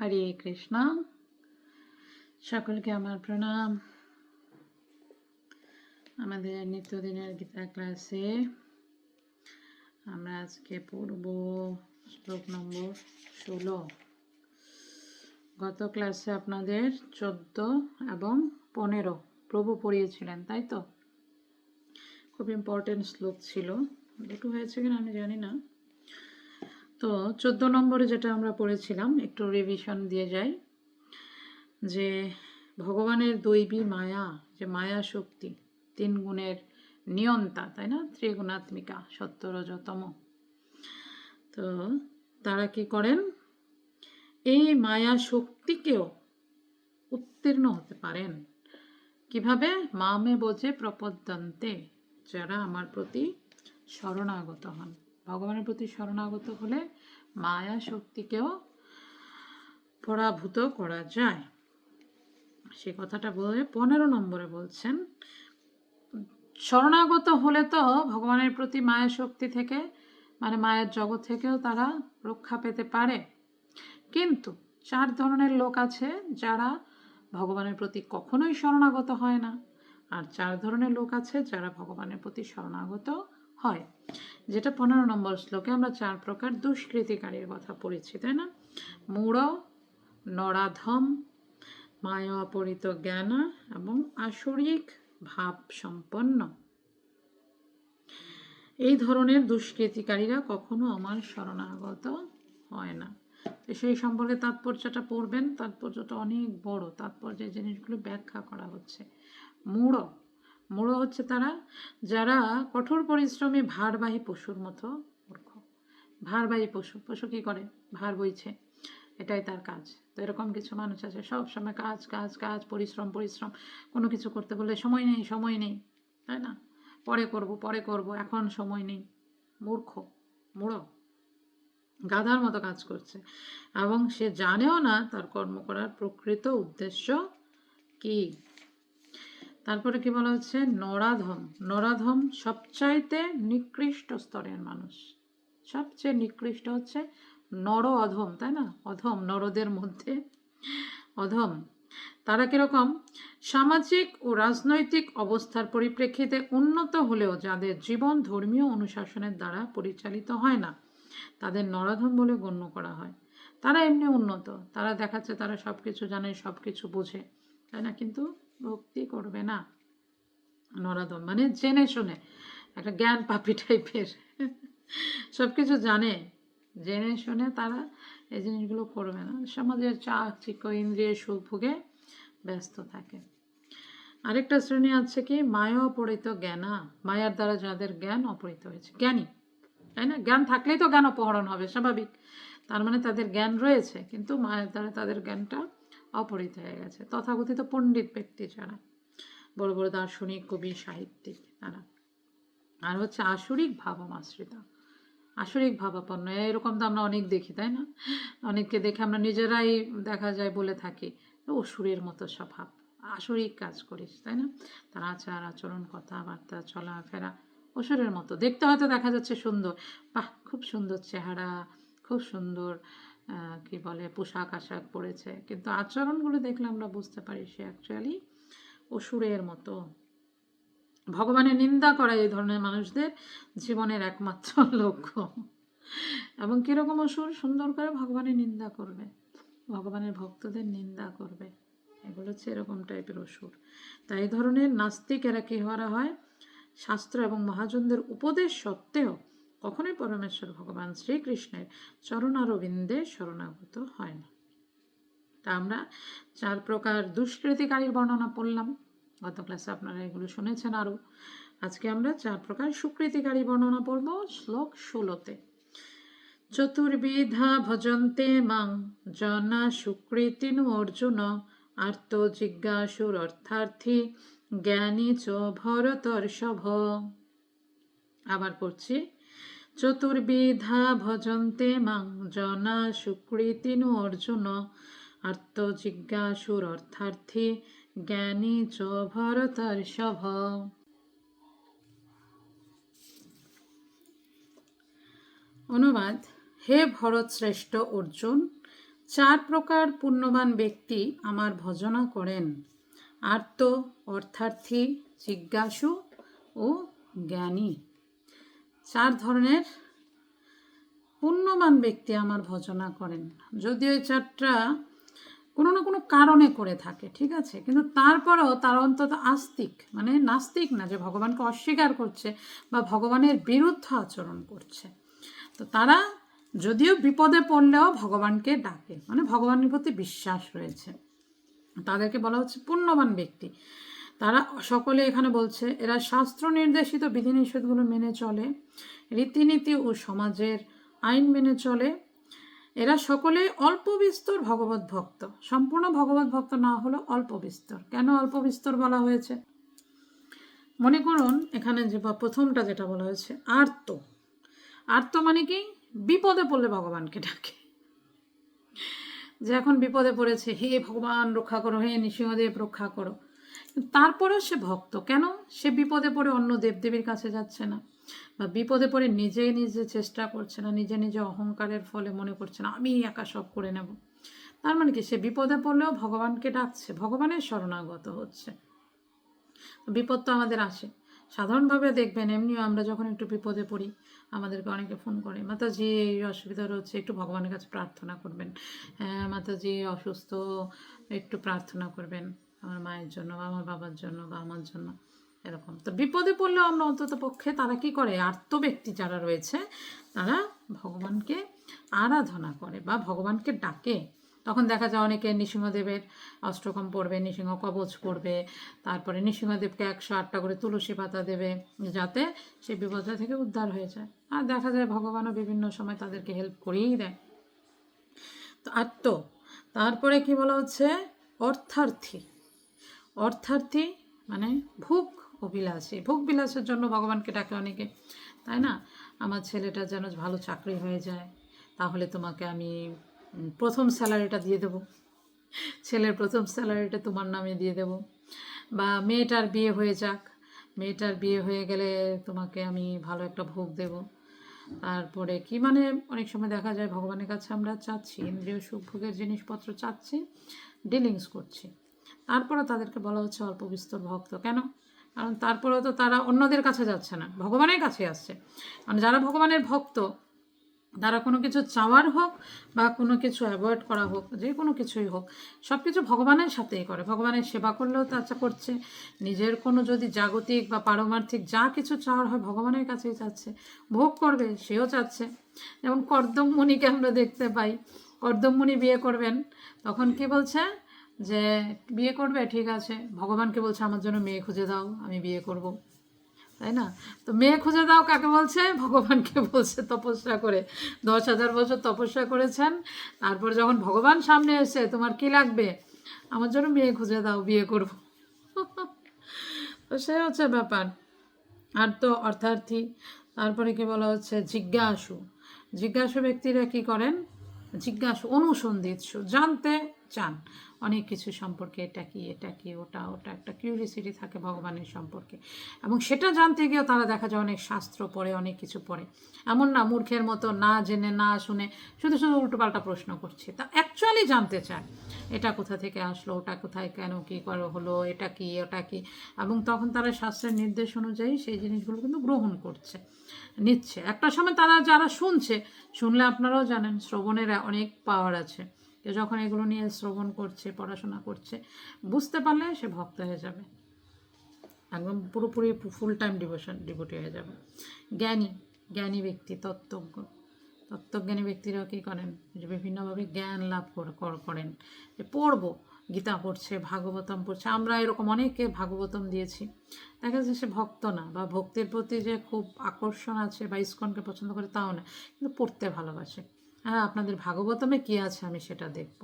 হরে কৃষ্ণ। সকলকে আমার প্রণাম। আমাদের নিত্যদিনের গীতা ক্লাসে আমরা আজকে পড়ব শ্লোক নম্বর ষোলো। গত ক্লাসে আপনাদের চোদ্দ এবং পনেরো প্রভু পড়িয়েছিলেন, তাই তো? খুব ইম্পর্টেন্ট শ্লোক ছিল। দুটো হয়েছে কিনা আমি জানি না। তো চোদ্দ নম্বরে যেটা আমরা পড়েছিলাম, একটু রিভিশন দিয়ে যাই। যে ভগবানের দৈবী মায়া, যে মায়া শক্তি, তিন গুণের নিয়ন্তা, তাই না? ত্রিগুণাত্মিকা সত্য রজতম তো তারা কি করেন? এই মায়া শক্তিকেও উত্তীর্ণ হতে পারেন। কীভাবে? মামে বোঝে প্রপদ্যন্তে, যারা আমার প্রতি শরণাগত হন। ভগবানের প্রতি শরণাগত হলে মায়া শক্তিকেও পরাভূত করা যায়। সে কথাটা বলে পনেরো নম্বরে বলছেন, শরণাগত হলে তো ভগবানের প্রতি মায়া শক্তি থেকে মানে মায়ের জগৎ থেকেও তারা রক্ষা পেতে পারে। কিন্তু চার ধরনের লোক আছে যারা ভগবানের প্রতি কখনোই শরণাগত হয় না। আর চার ধরনের লোক আছে যারা ভগবানের প্রতি শরণাগত হয়। যেটা পনেরো নম্বর শ্লোকে আমরা চার প্রকার দুষ্কৃতিকারীর কথা পড়েছি, তাই না? মূঢ়, নরাধম মায়া অপরিত জ্ঞানা এবং আসরিক ভাব সম্পন্ন এই ধরনের দুষ্কৃতিকারীরা কখনো আমার শরণাগত হয় না। সেই সম্পর্কে তাৎপর্যটা পড়বেন, তাৎপর্যটা অনেক বড়। তাৎপর্যের জিনিসগুলো ব্যাখ্যা করা হচ্ছে। মূঢ় মূঢ় হচ্ছে তারা যারা কঠোর পরিশ্রমী ভারবাহী পশুর মতো মূর্খ। ভারবাহী পশু পশু কী করে? ভার বইছে। এটাই তার কাজ। তো এরকম কিছু মানুষ আছে, সব সময় কাজ কাজ কাজ, পরিশ্রম পরিশ্রম। কোনো কিছু করতে বললে সময় নেই সময় নেই, তাই না? পরে করব পরে করব, এখন সময় নেই। মূর্খ, মূঢ়। গাধার মতো কাজ করছে। এবং সে জানেও না তার কর্ম করার প্রকৃত উদ্দেশ্য কি? তারপরে কি বলা হচ্ছে? নরাধম। নরাধম সবচাইতে নিকৃষ্ট স্তরের মানুষ। সবচেয়ে নিকৃষ্ট হচ্ছে নর অধম, তাই না? অধম, নরদের মধ্যে। অধম। তারা কীরকম? সামাজিক ও রাজনৈতিক অবস্থার পরিপ্রেক্ষিতে উন্নত হলেও যাদের জীবন ধর্মীয় অনুশাসনের দ্বারা পরিচালিত হয় না, তাদের নরাধম বলে গণ্য করা হয়। তারা এমনি উন্নত। তারা দেখাচ্ছে তারা সব কিছু জানে সব কিছু বোঝে, তাই না? কিন্তু ভক্তি করবে না। নরাধম মানে জেনে শুনে, একটা জ্ঞান পাপি টাইপের। সব কিছু জানে, জেনে শুনে তারা এই জিনিসগুলো করবে না। সমাজের চা চিক্ক ইন্দ্রিয় সুখ ভোগে ব্যস্ত থাকে। আরেকটা শ্রেণি আছে কি? মায়া অপহৃত জ্ঞানা মায়ার দ্বারা যাদের জ্ঞান অপহৃত হয়েছে। জ্ঞানী, তাই না? জ্ঞান থাকলেই তো জ্ঞান অপহরণ হবে, স্বাভাবিক। তার মানে তাদের জ্ঞান রয়েছে, কিন্তু মায়ের দ্বারা তাদের জ্ঞানটা অপহৃত হয়ে গেছে। তথাকথিত পণ্ডিত ব্যক্তি যারা, বড় বড় দার্শনিক, কবি, সাহিত্যিক তারা। আর হচ্ছে আসরিক ভাবমাশ্রিতা আসরিক ভাবাপন্ন, এরকম তো আমরা অনেক দেখি, তাই না? অনেককে দেখে আমরা নিজেরাই দেখা যায় বলে থাকি অসুরের মতো স্বভাব। আসরিক কাজ করিস তাই না? তার আচার, আচরণ, কথাবার্তা, চলাফেরা, অসুরের মতো। দেখতে হয়তো দেখা যাচ্ছে সুন্দর। বাহ, খুব সুন্দর চেহারা, খুব সুন্দর কি বলে, পোশাক আশাক পরেছে। কিন্তু আচরণগুলো দেখলে আমরা বুঝতে পারি সে অ্যাকচুয়ালি অসুরের মতো। ভগবানের নিন্দা করা এই ধরনের মানুষদের জীবনের একমাত্র লক্ষ্য। এবং কীরকম অসুর? সুন্দর করে ভগবানের নিন্দা করবে। ভগবানের ভক্তদের নিন্দা করবে। এগুলো হচ্ছে এরকম টাইপের অসুর। তাই এই ধরনের নাস্তিকেরা কী করা হয়? শাস্ত্র এবং মহাজনদের উপদেশ সত্ত্বেও কখনোই পরমেশ্বর ভগবান শ্রীকৃষ্ণের চরণারবিন্দে শরণাগত হয় না। তা আমরা চার প্রকার দুষ্কৃতিকারীর বর্ণনা পড়লাম। গত ক্লাসে আপনারা এগুলো শুনেছেন আরও। আজকে আমরা চার প্রকার সুকৃতিকারী বর্ণনা পড়ব শ্লোক ষোলোতে। চতুর্বিধা ভজন্তে মাং জনা সুকৃতিনু অর্জুন আর্ত জিজ্ঞাসুর অর্থার্থী জ্ঞানী চ ভরতর্ষভ। আবার পড়ছি চতুর্বিধা ভজন্তে মাং জনা সুকৃতিনু অর্জুন। আর্ত জিজ্ঞাসুর অর্থার্থী জ্ঞানী চ ভরতর্ষভ। অনুবাদ, হে ভরত শ্রেষ্ঠ অর্জুন, চার প্রকার পুণ্যবান ব্যক্তি আমার ভজনা করেন। আর্ত অর্থার্থী জিজ্ঞাসু ও জ্ঞানী। চার ধরনের পুণ্যবান ব্যক্তি আমার ভজনা করেন। যদিও এই চারটা কোনো না কোনো কারণে করে থাকে, ঠিক আছে? কিন্তু তারপরেও তার অন্তত আস্তিক মানে নাস্তিক না, যে ভগবানকে অস্বীকার করছে বা ভগবানের বিরুদ্ধে আচরণ করছে। তো তারা যদিও বিপদে পড়লেও ভগবানকে ডাকে মানে ভগবানের প্রতি বিশ্বাস রয়েছে। তাদেরকে বলা হচ্ছে পুণ্যবান ব্যক্তি। তারা সকলে এখানে বলছে, এরা শাস্ত্র নির্দেশিত বিধিনিষেধগুলো মেনে চলে, রীতিনীতি ও সমাজের আইন মেনে চলে। এরা সকলে অল্প বিস্তর ভগবত ভক্ত। সম্পূর্ণ ভগবত ভক্ত না হলেও অল্প বিস্তর। কেন অল্প বিস্তর বলা হয়েছে? মনে করুন, এখানে যে প্রথমটা যেটা বলা হয়েছে, আর্ত। আর্ত মানে কি? বিপদে পড়লে ভগবানকে ডাকে। যে এখন বিপদে পড়েছে, হে ভগবান, রক্ষা করো, হে নৃসিংহদেব, রক্ষা করো। তারপরেও সে ভক্ত। কেন? সে বিপদে পড়ে অন্য দেবদেবীর কাছে যাচ্ছে না। বা বিপদে পড়ে নিজে নিজে চেষ্টা করছে না, নিজে নিজে অহংকারের ফলে মনে করছে না আমি একা সব করে নেব। তার মানে কি? সে বিপদে পড়লেও ভগবানকে ডাকছে, ভগবানের শরণাগত হচ্ছে। বিপদ তো আমাদের আসে। সাধারণভাবে দেখবেন, এমনিও আমরা যখন একটু বিপদে পড়ি, আমাদেরকে অনেকে ফোন করে, মাতাজি, এই অসুবিধা রয়েছে, একটু ভগবানের কাছে প্রার্থনা করবেন। হ্যাঁ মাতাজি, অসুস্থ, একটু প্রার্থনা করবেন। আমার মায়ের জন্য বা আমার বাবার জন্য বা আমার জন্য, এরকম। তো বিপদে পড়লেও আমরা অন্তত পক্ষে তারা কি করে? আর্ত ব্যক্তি যারা রয়েছে, তারা ভগবানকে আরাধনা করে বা ভগবানকে ডাকে। তখন দেখা যায় অনেকে নৃসিংহদেবের অষ্টকম পড়বে, নৃসিংহ কবচ পড়বে, তারপরে নৃসিংহদেবকে একশো আটটা করে তুলসী পাতা দেবে, যাতে সেই বিপদটা থেকে উদ্ধার হয়ে যায়। আর দেখা যায় ভগবানও বিভিন্ন সময় তাদেরকে হেল্প করেই দেয়। তো আত্ম, তারপরে কি বলা হচ্ছে? অর্থার্থী। অর্থার্থী মানে ভোগ অভিলাষী। ভোগ বিলাসের জন্য ভগবানকে ডাকে অনেকে, তাই না? আমার ছেলেটা যেন ভালো চাকরি হয়ে যায়, তাহলে তোমাকে আমি প্রথম স্যালারিটা দিয়ে দেবো। ছেলের প্রথম স্যালারিটা তোমার নামে দিয়ে দেবো। বা মেয়েটার বিয়ে হয়ে যাক, মেয়েটার বিয়ে হয়ে গেলে তোমাকে আমি ভালো একটা ভোগ দেব। তারপরে কি মানে অনেক সময় দেখা যায় ভগবানের কাছে আমরা চাচ্ছি, ইন্দ্রিয় সুখ ভোগের জিনিসপত্র চাচ্ছি, ডিলিংস করছি। তারপরে তাদেরকে বলা হচ্ছে অল্প বিস্তর ভক্ত। কেন? কারণ তারপরেও তো তারা অন্যদের কাছে যাচ্ছে না, ভগবানের কাছে আসছে। মানে যারা ভগবানের ভক্ত, তারা কোনো কিছু চাওয়ার হোক বা কোনো কিছু অ্যাভয়েড করা হোক, যে কোনো কিছুই হোক সব কিছু ভগবানের সাথেই করে। ভগবানের সেবা করলেও তা করছে, নিজের কোনো যদি জাগতিক বা পারমার্থিক যা কিছু চাওয়ার হয় ভগবানের কাছেই চাচ্ছে, ভোগ করবে, সেও চাচ্ছে। যেমন কর্দম মুনিকে আমরা দেখতে পাই কর্দম মুনি বিয়ে করবেন, তখন কি বলছে? যে, বিয়ে করবে? ঠিক আছে। ভগবানকে বলছে, আমার জন্য মেয়ে খুঁজে দাও, আমি বিয়ে করব। তাই না? তো মেয়ে খুঁজে দাও কাকে বলছে? ভগবানকে বলছে, তপস্যা করে। দশ হাজার বছর তপস্যা করেছেন। তারপর যখন ভগবান সামনে এসে, তোমার কি লাগবে? আমার জন্য মেয়ে খুঁজে দাও, বিয়ে করব। তো সে হচ্ছে ব্যাপার। আর তো অর্থার্থী, তারপরে কি বলা হচ্ছে? জিজ্ঞাসু। জিজ্ঞাসু ব্যক্তিরা কি করেন? জিজ্ঞাসু, অনুসন্ধিৎসু। জানতে চান। অনেক কিছু সম্পর্কে এটা কি এটা কি ওটা ওটা একটা কিউরিয়াসিটি থাকে ভগবানের সম্পর্কে। এবং সেটা জানতে গিয়েও তারা দেখা যায় অনেক শাস্ত্র পড়ে, অনেক কিছু পড়ে। এমন না মূর্খের মতো না জেনে, না শুনে শুধু শুধু উল্টোপাল্টা প্রশ্ন করছে। তা অ্যাকচুয়ালি জানতে চায়, এটা কোথা থেকে আসলো, ওটা কোথায় কেন, কী করে হলো, এটা কি, ওটা কি? এবং তখন তারা শাস্ত্রের নির্দেশ অনুযায়ী সেই জিনিসগুলো কিন্তু গ্রহণ করছে, নিচ্ছে। একটা সময় তারা যারা শুনছে, শুনলে আপনারাও জানেন, শ্রবণের অনেক পাওয়ার আছে। কেউ যখন এগুলো নিয়ে শ্রবণ করছে, পড়াশোনা করছে, বুঝতে পারলে সে ভক্ত হয়ে যাবে। একদম পুরোপুরি ফুল টাইম ডিভোশন ডিভোটি হয়ে যাবে। জ্ঞানী জ্ঞানী ব্যক্তি, তত্ত্বজ্ঞ। তত্ত্বজ্ঞানী ব্যক্তিরাও কী করেন? যে বিভিন্নভাবে জ্ঞান লাভ কর- কর- করেন। যে পড়ব, গীতা পড়ছে, ভাগবতম পড়ছে, আমরা এরকম অনেকে ভাগবতম দিয়েছি। দেখা যাচ্ছে সে ভক্ত না বা ভক্তির প্রতি যে খুব আকর্ষণ আছে বা ইস্কনকে পছন্দ করে তাও না, কিন্তু পড়তে ভালোবাসে। হ্যাঁ আপনাদের ভাগবতমে কী আছে আমি সেটা দেখব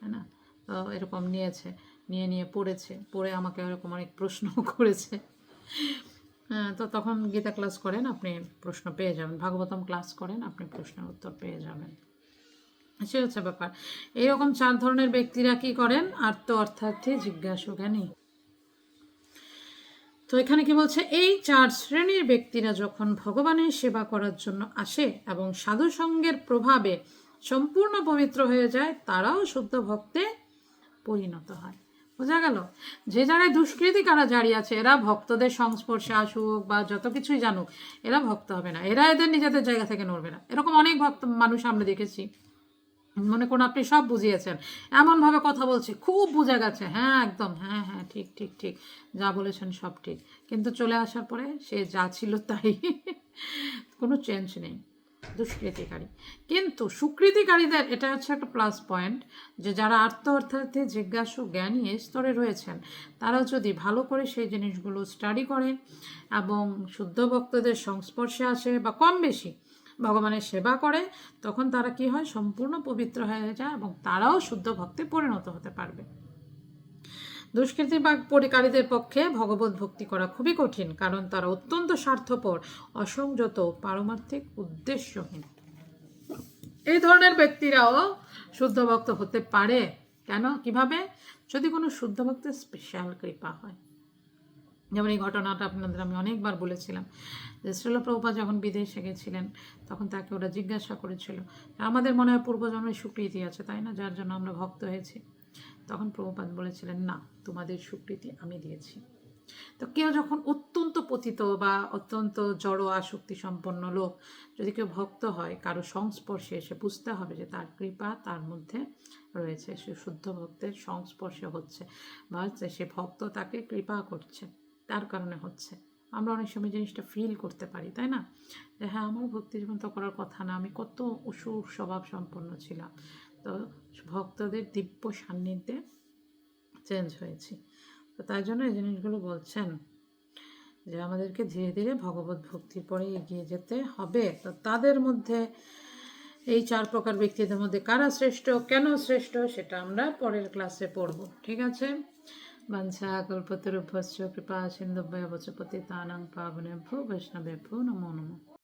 হ্যাঁ না? তো এরকম নিয়েছে, নিয়ে নিয়ে পড়েছে, পড়ে আমাকে এরকম অনেক প্রশ্ন করেছে। হ্যাঁ তো তখন গীতা ক্লাস করেন, আপনি প্রশ্ন পেয়ে যাবেন, ভাগবতম ক্লাস করেন, আপনি প্রশ্নের উত্তর পেয়ে যাবেন। সে হচ্ছে ব্যাপার। এইরকম চার ধরনের ব্যক্তিরা কি করেন? আর্ত অর্থার্থে জিজ্ঞাসু জ্ঞানী তো এখানে কি বলছে? এই চার শ্রেণির ব্যক্তিরা যখন ভগবানের সেবা করার জন্য আসে এবং সাধু সঙ্গের প্রভাবে সম্পূর্ণ পবিত্র হয়ে যায়, তারাও শুদ্ধ ভক্তে পরিণত হয়। বোঝা গেল? যে জায়গায় দুষ্কৃতি কারা জারি আছে, এরা ভক্তদের সংস্পর্শে আসুক বা যত কিছুই জানুক, এরা ভক্ত হবে না। এরা এদের নিজেদের জায়গা থেকে নড়বে না। এরকম অনেক ভক্ত, মানুষ আমরা দেখেছি। মনে করুন আপনি সব বুঝিয়েছেন। এমনভাবে কথা বলছে, খুব বুঝে গেছে। হ্যাঁ একদম। হ্যাঁ হ্যাঁ ঠিক ঠিক ঠিক। যা বলেছেন সব ঠিক। কিন্তু চলে আসার পরে সে যা ছিল তাই। কোনো চেঞ্জ নেই। দুষ্কৃতিকারী। কিন্তু সুকৃতিকারীদের, এটা হচ্ছে একটা প্লাস পয়েন্ট যে যারা আত্ম অর্থার্থে জিজ্ঞাসু জ্ঞানী স্তরে রয়েছেন তারা যদি ভালো করে সেই জিনিসগুলো স্টাডি করে এবং শুদ্ধ ভক্তদের সংস্পর্শে আসে বা কম বেশি ভগবানের সেবা করে, তখন তারা কি হয়? সম্পূর্ণ পবিত্র হয়ে যায় এবং তারাও শুদ্ধ ভক্তে পরিণত হতে পারবে। দুষ্কৃতি বা পরিকারীদের পক্ষে ভগবত ভক্তি করা খুবই কঠিন, কারণ তারা অত্যন্ত স্বার্থপর, অসংযত, পারমার্থিক, উদ্দেশ্যহীন। এই ধরনের ব্যক্তিরাও শুদ্ধ ভক্ত হতে পারে। কেন? কীভাবে? যদি কোনো শুদ্ধ ভক্তের স্পেশাল কৃপা হয়। যেমন এই ঘটনাটা আপনাদের আমি অনেকবার বলেছিলাম যে শ্রীল প্রভুপা যখন বিদেশে গেছিলেন, তখন তাকে ওরা জিজ্ঞাসা করেছিল। আমাদের মনে হয় পূর্বজন্মের স্বীকৃতি আছে, তাই না? যার জন্য আমরা ভক্ত হয়েছি। তখন প্রভুপাত বলেছিলেন, না, তোমাদের স্বীকৃতি আমি দিয়েছি। তো কেউ যখন অত্যন্ত পতিত বা অত্যন্ত জড় আসক্তি সম্পন্ন লোক, যদি কেউ ভক্ত হয়, কারও সংস্পর্শে এসে বুঝতে হবে যে তার কৃপা তার মধ্যে রয়েছে। সে শুদ্ধ ভক্তের সংস্পর্শে হচ্ছে বা সে ভক্ত তাকে কৃপা করছে। তার কারণে হচ্ছে। আমরা অনেক সময় জিনিসটা ফিল করতে পারি, তাই না? যে হ্যাঁ আমার ভক্তি জীবন তো করার কথা না, আমি কত অসুর স্বভাব সম্পন্ন ছিলাম। তো ভক্তদের দিব্য সান্নিধ্যে চেঞ্জ হয়েছি। তো তাই জন্য এই জিনিসগুলো বলছেন যে আমাদেরকে ধীরে ধীরে ভগবত ভক্তির পরে এগিয়ে যেতে হবে। তো তাদের মধ্যে এই চার প্রকার ব্যক্তিদের মধ্যে কারা শ্রেষ্ঠ, কেন শ্রেষ্ঠ, সেটা আমরা পরের ক্লাসে পড়ব, ঠিক আছে? বাঞ্ছা কল্পতরুভ্যশ্চ কৃপা সিন্ধুভ্য বচপতি তানাং